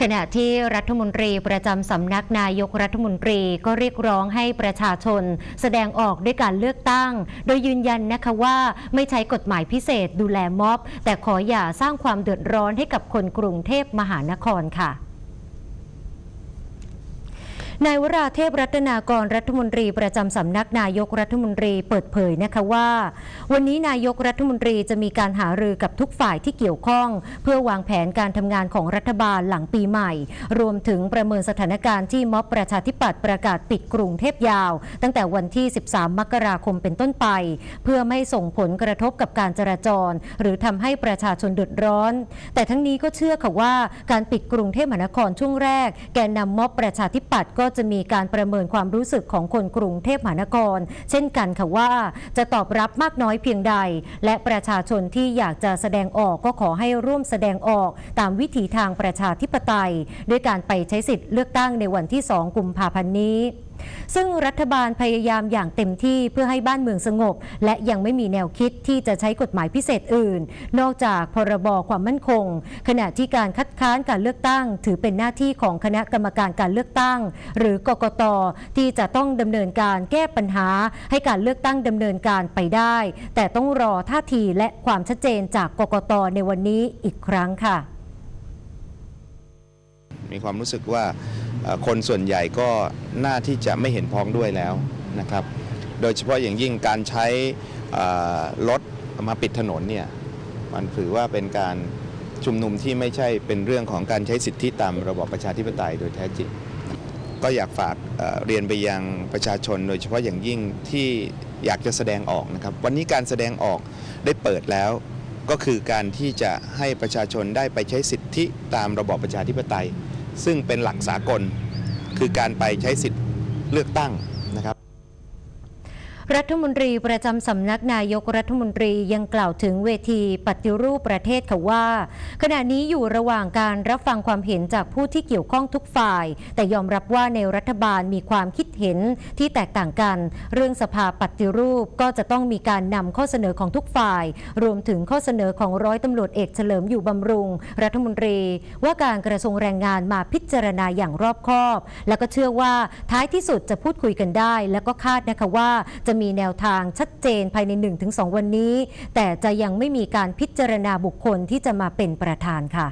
ขณะที่รัฐมนตรีประจำสำนักนายกรัฐมนตรีก็เรียกร้องให้ประชาชน แสดงออกด้วยการเลือกตั้ง โดยยืนยันนะคะว่าไม่ใช้กฎหมายพิเศษดูแลม็อบ แต่ขออย่าสร้างความเดือดร้อนให้กับคนกรุงเทพมหานครค่ะ นายวราเทพรัตนากรรัฐมนตรีประจำสำนักนายกรัฐมนตรีเปิดเผยนะคะว่า วันนี้นายกรัฐมนตรีจะมีการหารือกับทุกฝ่ายที่เกี่ยวข้อง เพื่อวางแผนการทำงานของรัฐบาลหลังปีใหม่ รวมถึงประเมินสถานการณ์ที่ม็อบประชาธิปัตย์ประกาศปิดกรุงเทพยาว ตั้งแต่วันที่ 13 มกราคมเป็นต้นไป เพื่อไม่ส่งผลกระทบกับการจราจร หรือทำให้ประชาชนเดือดร้อน แต่ทั้งนี้ก็เชื่อค่ะว่าการปิดกรุงเทพมหานครช่วงแรก แกนนำม็อบประชาธิปัตย์ก็็จะมีการประเมินความรู้สึกของคนกรุงเทพมหานคร เช่นกันค่ะว่าจะตอบรับมากน้อยเพียงใด และประชาชนที่อยากจะแสดงออกก็ขอให้ร่วมแสดงออกตามวิถีทางประชาธิปไตย ด้วยการไปใช้สิทธิ์เลือกตั้งในวันที่ 2 กุมภาพันธ์นี้ซึ่งรัฐบาลพยายามอย่างเต็มที่เพื่อให้บ้านเมืองสงบ และยังไม่มีแนวคิดที่จะใช้กฎหมายพิเศษอื่น นอกจากพรบความมั่นคง ขณะที่การคัดค้านการเลือกตั้ง ถือเป็นหน้าที่ของคณะกรรมการการเลือกตั้ง หรือกกตที่จะต้องดำเนินการแก้ปัญหา ให้การเลือกตั้งดำเนินการไปได้ แต่ต้องรอท่าทีและความชัดเจนจากกกตในวันนี้อีกครั้งค่ะ มีความรู้สึกว่า คนส่วนใหญ่ก็น่าที่จะไม่เห็นพ้องด้วยแล้วนะครับ โดยเฉพาะอย่างยิ่งการใช้รถมาปิดถนนเนี่ยมันถือว่าเป็นการชุมนุมที่ไม่ใช่เป็นเรื่องของการใช้สิทธิตามระบอบประชาธิปไตยโดยแท้จริง ก็อยากฝากเอ่อเรียนไปยังประชาชน โดยเฉพาะอย่างยิ่งที่อยากจะแสดงออกนะครับ วันนี้การแสดงออกได้เปิดแล้ว ก็คือการที่จะให้ประชาชนได้ไปใช้สิทธิตามระบอบประชาธิปไตย ซึ่งเป็นหลักสากล คือการไปใช้สิทธิ์เลือกตั้ง รัฐมนตรีประจำสำนักนายกรัฐมนตรียังกล่าวถึงเวทีปฏิรูปประเทศค่ะว่า ขณะนี้อยู่ระหว่างการรับฟังความเห็นจากผู้ที่เกี่ยวข้องทุกฝ่าย แต่ยอมรับว่าในรัฐบาลมีความคิดเห็นที่แตกต่างกัน เรื่องสภาปฏิรูปก็จะต้องมีการนำข้อเสนอของทุกฝ่าย รวมถึงข้อเสนอของร้อยตำรวจเอกเฉลิมอยู่บำรุง รัฐมนตรี ว่าการกระทรวงแรงงานมาพิจารณาอย่างรอบคอบ แล้วก็เชื่อว่าท้ายที่สุดจะพูดคุยกันได้ แล้วก็คาดนะคะว่าจะมีแนวทางชัดเจนภายใน 1-2 วันนี้ แต่จะยังไม่มีการพิจารณาบุคคลที่จะมาเป็นประธานค่ะ